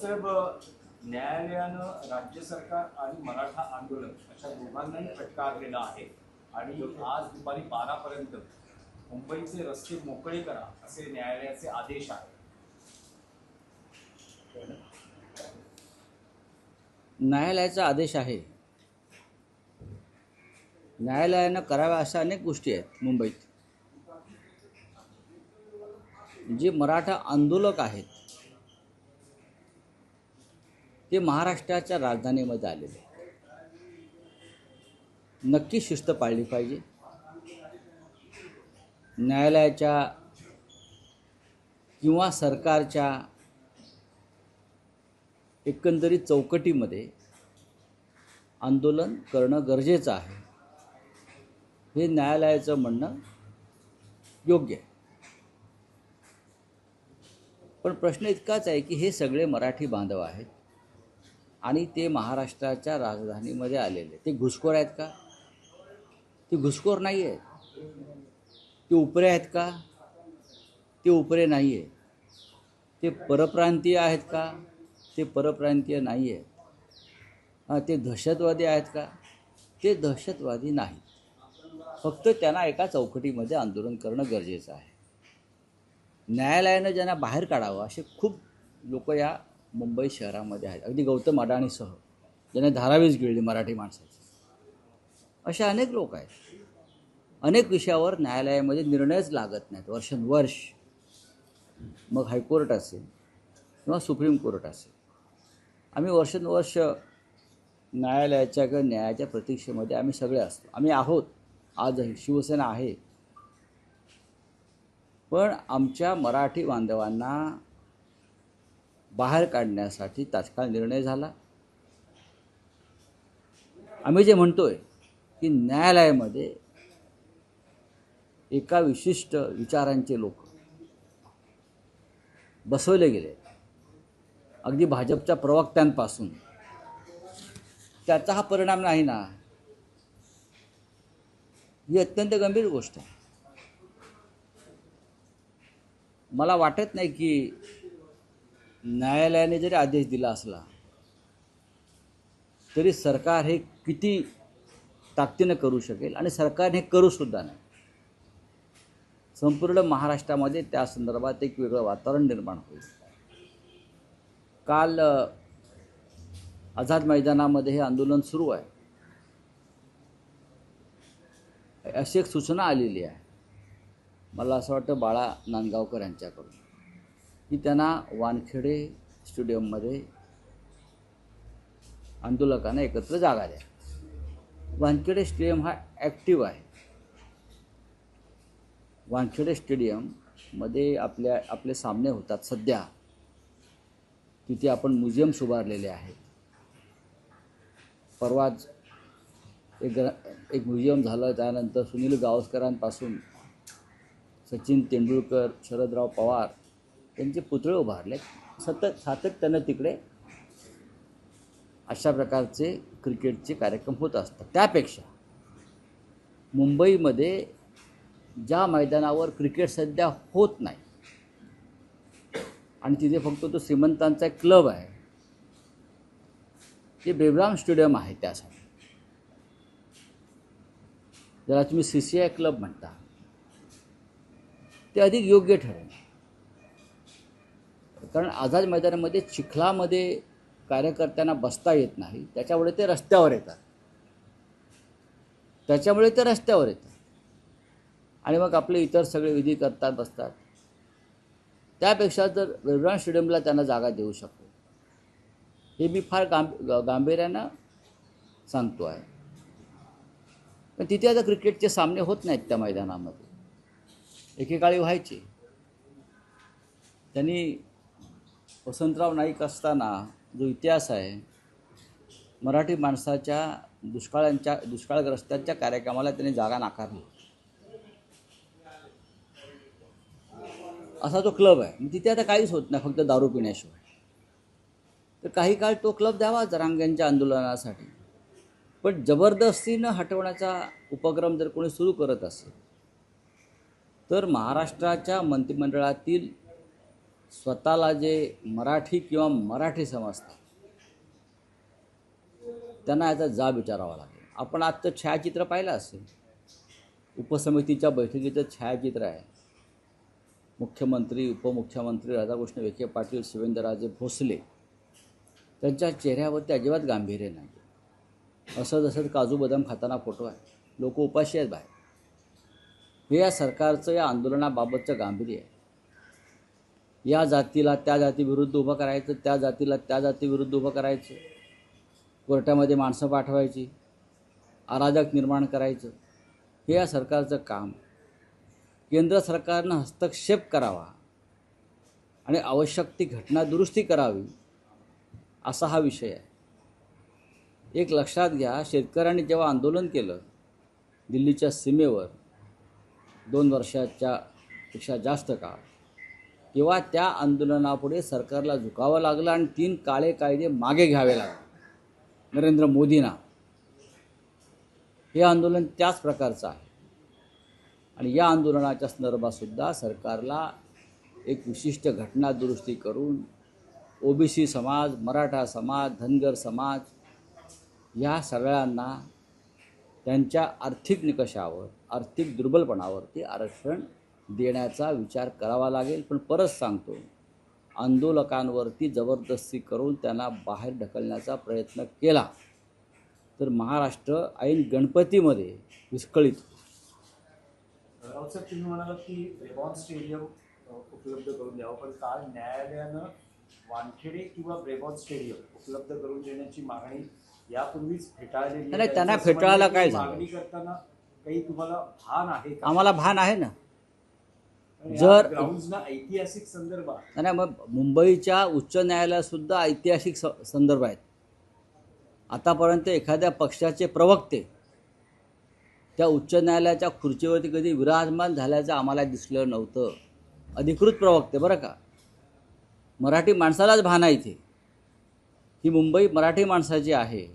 साहेब न्यायालयानं राज्य सरकार आणि मराठा आंदोलन अशा दोघांनाही फटकारलेला आहे. आणि आज दुपारी बारापर्यंत मुंबईचे रस्ते मोकळे करा असे न्यायालयाचे आदेश आहेत न्यायालयाचा आदेश आहे. न्यायालयानं कराव्या अशा अनेक गोष्टी आहेत मुंबईत. जे मराठा आंदोलक आहेत ते महाराष्ट्राच्या राजधानीमध्ये आलेले आहेत. नक्की शिस्त पाळली पाहिजे. न्यायालयाच्या किंवा सरकारच्या एकंदरीत चौकटीमध्ये आंदोलन करणं गरजेचं आहे. हे न्यायालयाचं म्हणणं योग्य आहे. पण प्रश्न इतकाच आहे की हे सगळे मराठी बांधव आहेत. आणि ते महाराष्ट्राच्या राजधानीमध्ये आलेले. ते घुसखोर आहेत का? ते घुसखोर नाही आहेत ते उपरे आहेत का? ते उपरे नाही आहे ते परप्रांतीय आहेत का? ते परप्रांतीय नाही आहेत ते दहशतवादी आहेत का? ते दहशतवादी नाहीत. फक्त त्यांना एका चौकटीमध्ये आंदोलन करणं गरजेचं आहे. न्यायालयानं ज्यांना बाहेर काढावं असे खूप लोक या मुंबई शहरामध्ये आहेत. अगदी गौतम अडाणीसह ज्याने धारावीच गिळली मराठी माणसाची. असे अनेक लोक आहेत. अनेक विषयावर न्यायालयामध्ये निर्णयच लागत नाहीत वर्षानुवर्ष. मग हायकोर्ट असेल किंवा सुप्रीम कोर्ट असेल. आम्ही वर्षानुवर्ष न्यायालयाच्या किंवा न्यायाच्या प्रतीक्षेमध्ये आम्ही सगळे असतो. आम्ही आहोत. आजही शिवसेना आहे. पण आमच्या मराठी बांधवांना बाहेर काढण्यासाठी तात्काळ निर्णय झाला. आम्ही जे म्हणतोय की न्यायालयामध्ये एका विशिष्ट विचारांचे लोक बसवले गेले. अगदी भाजपच्या प्रवक्त्यांपासून. त्याचा हा परिणाम नाही ना? ही अत्यंत गंभीर गोष्ट आहे. मला वाटत नाही की न्यायालयाने जरी आदेश दिला असला तरी सरकार हे किती ताकदीनं करू शकेल आणि सरकारने हे करूसुद्धा नाही. संपूर्ण महाराष्ट्रामध्ये त्या संदर्भात एक वेगळं वातावरण निर्माण होईल. काल आझाद मैदानामध्ये हे आंदोलन सुरू आहे. अशी एक सूचना आलेली आहे. मला असं वाटतं बाळा नांदगावकर यांच्याकडून. की त्यांना वानखेडे स्टेडियममध्ये आंदोलकांना एकत्र जागा द्या. वानखेडे स्टेडियम हा ॲक्टिव्ह आहे. वानखेडे स्टेडियममध्ये आपल्या आपले सामने होतात सध्या. तिथे आपण म्युझियम्स उभारलेले आहेत. परवाच एक ग्र एक म्युझियम झालं त्यानंतर सुनील गावस्करांपासून सचिन तेंडुलकर शरदराव पवार त्यांचे पुतळे उभारले. सतत सातत्यानं तिकडे अशा प्रकारचे क्रिकेटचे कार्यक्रम होत असतात. त्यापेक्षा मुंबईमध्ये ज्या मैदानावर क्रिकेट सध्या होत नाही आणि तिथे फक्त तो श्रीमंतांचा एक क्लब आहे ते बेबराम स्टेडियम आहे त्यासाठी. ज्याला तुम्ही सी सी आय क्लब म्हणता ते अधिक योग्य ठरेल. कारण आझाद मैदानामध्ये चिखलामध्ये कार्यकर्त्यांना बसता येत नाही. त्याच्यामुळे ते रस्त्यावर येतात. त्याच्यामुळे ते रस्त्यावर येतात. आणि मग आपले इतर सगळे विधी करतात बसतात. त्यापेक्षा जर वेगळ्या स्टेडियमला त्यांना जागा देऊ शकतो हे मी फार गां गांभीर्यानं सांगतो आहे. पण तिथे आता क्रिकेटचे सामने होत नाहीत त्या मैदानामध्ये. एकेकाळी व्हायचे. त्यांनी वसंतराव नाईक असताना जो इतिहास आहे मराठी माणसाच्या दुष्काळांच्या दुष्काळग्रस्तांच्या कार्यक्रमाला त्यांनी जागा नाकारली. असा तो क्लब आहे तिथे आता काहीच होत नाही फक्त दारू पिण्याशिवाय. तर काही काळ तो क्लब द्यावा जरांग्यांच्या आंदोलनासाठी. पण जबरदस्तीनं हटवण्याचा उपक्रम जर कोणी सुरू करत असेल तर महाराष्ट्राच्या मंत्रिमंडळातील स्वतःला जे मराठी किंवा मराठी समजतात त्यांना याचा जाब विचारावा लागेल. आपण आजचं छायाचित्र पाहिलं असेल. उपसमितीच्या बैठकीचं छायाचित्र आहे. मुख्यमंत्री उपमुख्यमंत्री राधाकृष्ण विखे पाटील शिवेंद्रराजे भोसले त्यांच्या चेहऱ्यावरती अजिबात गांभीर्य नाही. असं जसं काजू बदाम खाताना फोटो आहे. लोक उपाशी आहेत बाहेर. हे या सरकारचं या आंदोलनाबाबतचं गांभीर्य आहे. या जातीला त्या जातीविरुद्ध उभं करायचं त्या जातीला त्या जातीविरुद्ध उभं करायचं. कोर्टामध्ये माणसं पाठवायची अराजक निर्माण करायचं. हे या सरकारचं काम केंद्र सरकारनं हस्तक्षेप करावा आणि आवश्यक ती घटना दुरुस्ती करावी असा हा विषय आहे. एक लक्षात घ्या शेतकऱ्यांनी जेव्हा आंदोलन केलं दिल्लीच्या सीमेवर दोन वर्षाच्या पेक्षा जास्त काळ तेव्हा त्या आंदोलनापुढे सरकारला झुकावं लागलं आणि तीन काळे कायदे मागे घ्यावे लागले. नरेंद्र मोदींना. हे आंदोलन त्याच प्रकारचं आहे. आणि या आंदोलनाच्या संदर्भातसुद्धा सरकारला एक विशिष्ट घटना दुरुस्ती करून ओबीसी समाज मराठा समाज धनगर समाज या सगळ्यांना त्यांच्या आर्थिक निकषावर आर्थिक दुर्बलपणावरती आरक्षण देण्याचा विचार करावा लागेल पण परत सांगतो आंदोलकांवरती जबरदस्ती करून त्यांना बाहेर ढकलण्याचा प्रयत्न केला तर महाराष्ट्र ऐन गणपतीमध्ये विस्कळीत तुम्ही की ब्रेबॉन स्टेडियम उपलब्ध करून द्यावं पण काल न्यायालयानं वानखेडे किंवा ब्रेबॉन स्टेडियम उपलब्ध करून देण्याची मागणी यापूर्वीच फेटाळलेली नाही. त्यांना फेटाळायला काय? मागणी करताना काही तुम्हाला भान आहे आम्हाला भान आहे ना जर- ऐतिहासिक संदर्भात नाही मग मुंबईच्या उच्च न्यायालयातसुद्धा ऐतिहासिक स संदर्भ आहेत. आतापर्यंत एखाद्या पक्षाचे प्रवक्ते त्या उच्च न्यायालयाच्या खुर्चीवरती कधी विराजमान झाल्याचं आम्हाला दिसलं नव्हतं. अधिकृत प्रवक्ते बरं का? मराठी माणसालाच भान आहे इथे. ही मुंबई मराठी माणसाची आहे.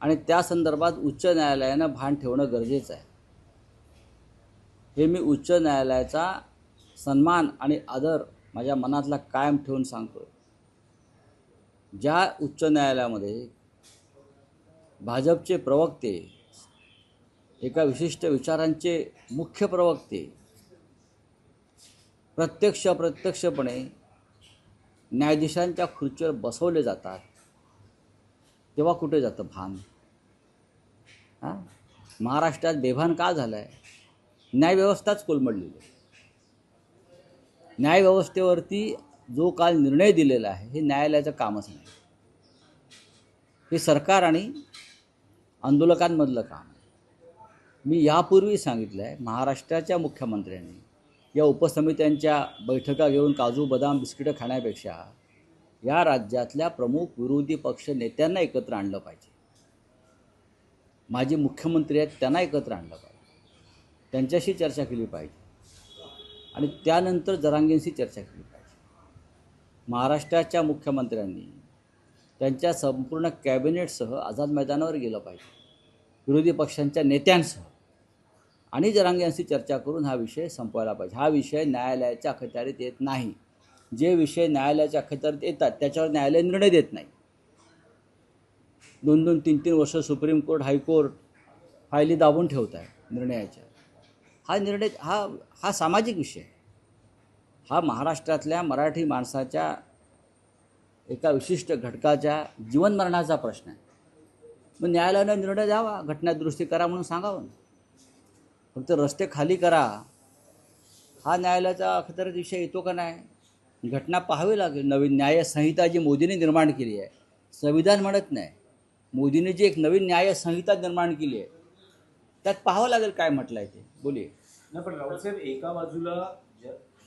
आणि त्या संदर्भात उच्च न्यायालयानं भान ठेवणं गरजेचं आहे. हे मी उच्च न्यायालयाचा सन्मान आणि आदर माझ्या मनातला कायम ठेवून सांगतो ज्या उच्च न्यायालयामध्ये भाजपचे प्रवक्ते एका विशिष्ट विचारांचे मुख्य प्रवक्ते प्रत्यक्ष अप्रत्यक्षपणे न्यायाधीशांच्या खुर्चीवर बसवले जातात तेव्हा कुठे जातं भान? हां? महाराष्ट्रात बेभान का झालं आहे न्यायव्यवस्थाच कोलमडलेली आहे. न्यायव्यवस्थेवरती जो काल निर्णय दिलेला आहे हे न्यायालयाचं कामच नाही. हे सरकार आणि आंदोलकांमधलं काम आहे. मी यापूर्वी सांगितलं आहे महाराष्ट्राच्या मुख्यमंत्र्यांनी या उपसमित्यांच्या बैठका घेऊन काजू बदाम बिस्किटं खाण्यापेक्षा या राज्यातल्या प्रमुख विरोधी पक्ष नेत्यांना एकत्र आणलं पाहिजे. माजी मुख्यमंत्री आहेत त्यांना एकत्र आणलं पाहिजे. त्यांच्याशी चर्चा केली पाहिजे. आणि त्यानंतर जरांगेंशी चर्चा केली पाहिजे. महाराष्ट्राच्या मुख्यमंत्र्यांनी त्यांच्या संपूर्ण कॅबिनेटसह आझाद मैदानावर गेलं पाहिजे. विरोधी पक्षांच्या नेत्यांसह. आणि जरांगेंशी चर्चा करून हा विषय संपवायला पाहिजे. हा विषय न्यायालयाच्या अखत्यारीत येत नाही. जे विषय न्यायालयाच्या अखत्यारीत येतात त्याच्यावर न्यायालय निर्णय देत नाही. दोन दोन तीन तीन वर्ष सुप्रीम कोर्ट हायकोर्ट फायली दाबून ठेवत आहे निर्णयाच्या. हा निर्णय हा हा सामाजिक विषय. हा महाराष्ट्रातल्या मराठी माणसाच्या एका विशिष्ट घटकाच्या जीवनमरणाचा प्रश्न आहे. मग न्यायालयानं निर्णय द्यावा घटना दुरुस्ती करा म्हणून सांगावं फक्त रस्ते खाली करा. हा न्यायालयाचा अखतर विषय येतो का नाही? घटना पाहावी लागेल. नवीन न्यायसंहिता जी मोदींनी निर्माण केली आहे संविधान म्हणत नाही. मोदींनी जी एक नवीन न्यायसंहिता निर्माण केली आहे त्यात पाहावं लागेल काय म्हटलं आहे ते. बोलिये नाही पण राऊतसाहेब एका बाजूला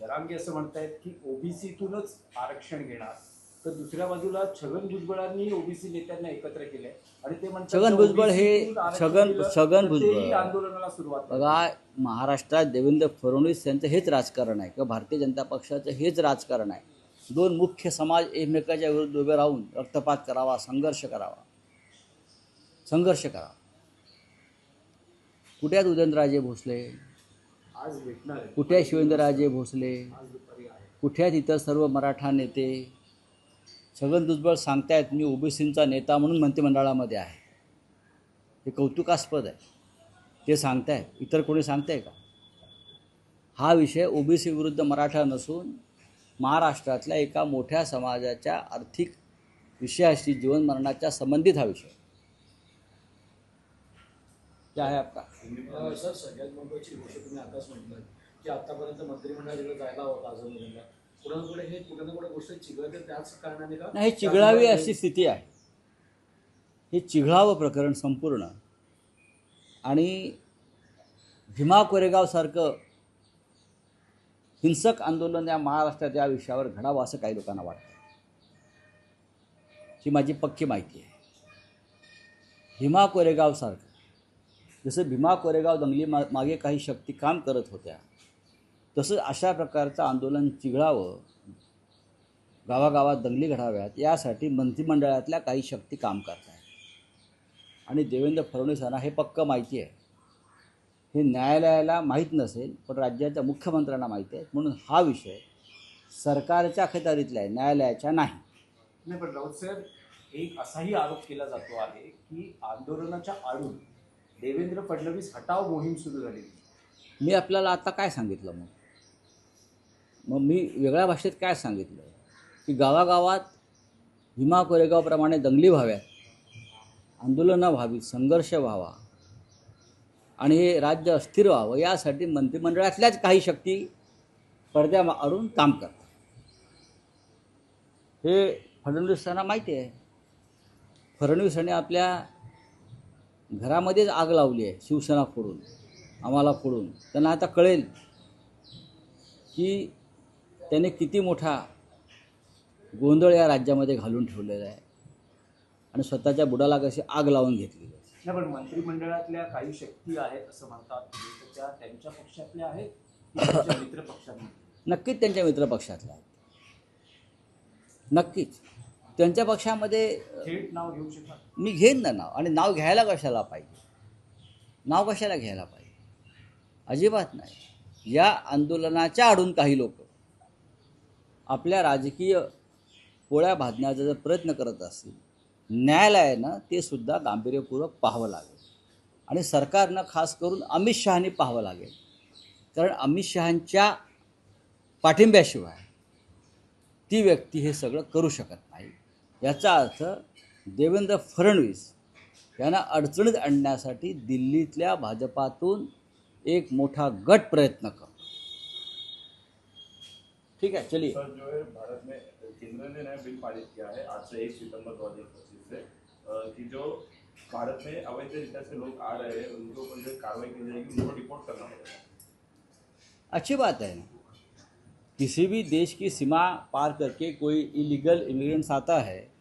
जरांगे असं म्हणतायत की ओबीसीतूनच आरक्षण घेणार. तर दुसऱ्या बाजूला छगन भुजबळांनी ओबीसी नेत्यांना एकत्र केलंय. आणि ते म्हणतात छगन भुजबळ हे- छगन- छगन भुजबळ. आंदोलनाला सुरुवात. बघा महाराष्ट्रात देवेंद्र फडणवीस यांचं हेच राजकारण आहे किंवा भारतीय जनता पक्षाचं हेच राजकारण आहे. दोन मुख्य समाज एकमेकाच्या विरुद्ध उभे राहून रक्तपात करावा संघर्ष करावा. संघर्ष करावा. कुठे आहेत उदयनराजे भोसले? कुठे आहे शिवेंद्रराजे भोसले? कुठे आहेत इतर सर्व मराठा नेते? छगन भुजबळ सांगतायत मी ओबीसींचा नेता म्हणून मंत्रिमंडळामध्ये आहे. हे कौतुकास्पद आहे. ते सांगतायत. इतर कोणी सांगताय का? हा विषय ओबीसी विरुद्ध मराठा नसून महाराष्ट्रातल्या एका मोठ्या समाजाच्या आर्थिक विषयाशी जीवन मरणाच्या संबंधित हा विषय. क्या आहे आपका? सर सगळ्यात महत्वाची गोष्ट तुम्ही आताच म्हटलं की आतापर्यंत मंत्रिमंडळ जिकडे जायला होता आझादमधूनला कुठे ना कुठे हे कुठे ना कुठे गोष्ट चिघळते त्याच कारणाने का? नाही हे चिघळावी अशी स्थिती आहे. हे चिघळावं प्रकरण संपूर्ण. आणि भीमा कोरेगावसारखं हिंसक आंदोलन या महाराष्ट्रात या विषयावर घडावं असं काही लोकांना वाटतं. ही माझी पक्की माहिती आहे. भीमा कोरेगावसारखं जसं भीमा कोरेगाव दंगली मा मागे काही शक्ती काम करत होत्या तसं अशा प्रकारचं आंदोलन चिघळावं गावागावात दंगली घडाव्यात यासाठी मंत्रिमंडळातल्या काही शक्ती काम करत आहेत आणि देवेंद्र फडणवीसांना हे पक्क माहिती आहे. हे न्यायालयाला माहीत नसेल पण राज्याच्या मुख्यमंत्र्यांना माहिती आहे. म्हणून हा विषय सरकारच्या अखत्यारीतला आहे न्यायालयाच्या नाही. नाही पण राऊत साहेब एक असाही आरोप केला जातो आहे की आंदोलनाच्या आडून देवेंद्र फडणवीस हटाव मोहीम सुरू झालेली. मी आपल्याला आता काय सांगितलं मग? मग मी वेगळ्या भाषेत काय सांगितलं? की गावागावात भीमा कोरेगावप्रमाणे दंगली व्हाव्यात आंदोलनं व्हावी संघर्ष व्हावा आणि हे राज्य अस्थिर व्हावं यासाठी मंत्रिमंडळातल्याच काही शक्ती पडद्या अडून काम करतात. हे फडणवीसांना माहिती आहे. फडणवीसांनी आपल्या घरामध्येच आग लावली आहे शिवसेना फोडून आम्हाला फोडून. त्यांना आता कळेल की त्याने किती मोठा गोंधळ या राज्यामध्ये घालून ठेवलेला आहे. आणि स्वतःच्या बुडाला कशी आग लावून घेतलेली आहे. पण मंत्रिमंडळातल्या काही शक्ती आहेत असं म्हणतात. त्या त्यांच्या पक्षातल्या आहेत की त्यांच्या मित्र पक्षातल्या नक्कीच त्यांच्या मित्रपक्षातल्या आहेत. नक्कीच. त्यांच्या पक्षामध्ये थेट नाव घेऊ शकतात मी घेईन ना नाव. आणि नाव घ्यायला कशाला पाहिजे? नाव कशाला घ्यायला पाहिजे? अजिबात नाही. या आंदोलनाच्या आडून काही लोक आपल्या राजकीय पोळ्या भाजण्याचा जर प्रयत्न करत असतील न्यायालयानं ते सुद्धा गांभीर्यपूर्वक पाहावं लागेल. आणि सरकारनं खास करून अमित शहानी पाहावं लागेल. कारण अमित शहांच्या पाठिंब्याशिवाय ती व्यक्ती हे सगळं करू शकत नाही. याचा अर्थ देवेंद्र फडणवीस यांना अडचणीत आणण्यासाठी दिल्लीतल्या भाजपातून एक मोठा गट प्रयत्न करतो ठीक आहे चलिए. सर जो है भारत में केंद्र ने नया बिल पारित किया है आज से एक सितंबर दो हजार पच्चीस से। अ, कि जो भारत में अवैध से लोग आ रहे हैं उनके ऊपर जो कार्रवाई की जाएगी उनको रिपोर्ट करना पड़ेगा। अच्छी बात है किसी भी देश की सीमा पार करके कोई इलीगल इमिग्रेंट्स आता है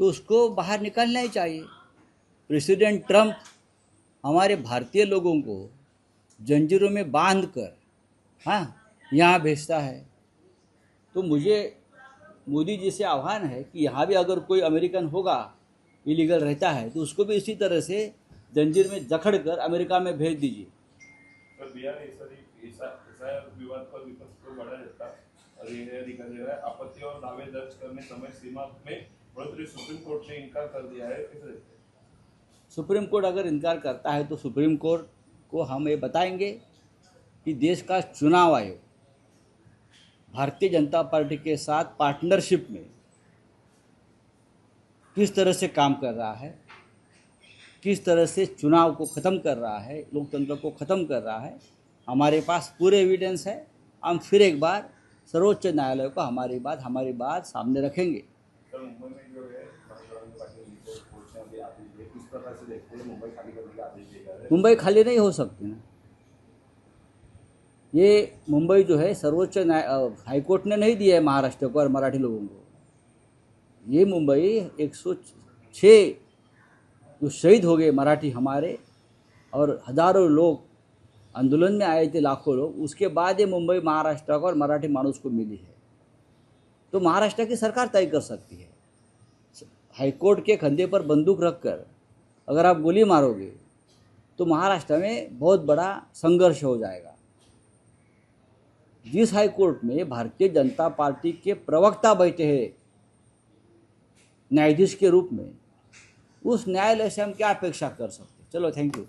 तो उसको बाहर निकलना ही चाहिए। प्रेसिडेंट ट्रंप हमारे भारतीय लोगों को जंजीरों में बाँध कर हाँ यहाँ भेजता है। तो मुझे, मोदी जी से आह्वान है कि यहाँ भी अगर कोई अमेरिकन होगा, इलीगल रहता है तो उसको भी इसी तरह से जंजीर में जकड़ कर अमेरिका में भेज दीजिए। आपत्ति और दावे दर्ज करने समय सीमा में सुप्रीम कोर्ट इनकार कर दिया हैं? सुप्रीम कोर्ट अगर इनकार करता है तो सुप्रीम कोर्ट को हम ये बताएँगे कि देश का चुनाव आयोग भारतीय जनता पार्टी के साथ पार्टनरशिप में किस तरह से काम कर रहा है, किस तरह से चुनाव को ख़त्म कर रहा है, लोकतंत्र को ख़त्म कर रहा है, हमारे पास पूरे एविडेंस है हम फिर एक बार सर्वोच्च न्यायालय को हमारी बात हमारी बात सामने रखेंगे सर मुंबई में जो है मुंबई खाली नहीं हो सकती ना। ये मुंबई जो है, सर्वोच्च न्याय हाईकोर्ट ने नहीं दिया है महाराष्ट्र को और मराठी लोगों को। ये मुंबई एक सौ छः जो शहीद हो गए मराठी हमारे और हज़ारों लोग आंदोलन में आए थे, लाखों लोग, उसके बाद ये मुंबई महाराष्ट्र को और मराठी मानुस को मिली है। तो महाराष्ट्र की सरकार तय कर सकती है। हाईकोर्ट के कंधे पर बंदूक रखकर अगर आप गोली मारोगे तो महाराष्ट्र में बहुत बड़ा संघर्ष हो जाएगा। जिस हाईकोर्ट में भारतीय जनता पार्टी के प्रवक्ता बैठे हैं, न्यायाधीश के रूप में, उस न्यायालय से हम क्या अपेक्षा कर सकते चलो थैंक यू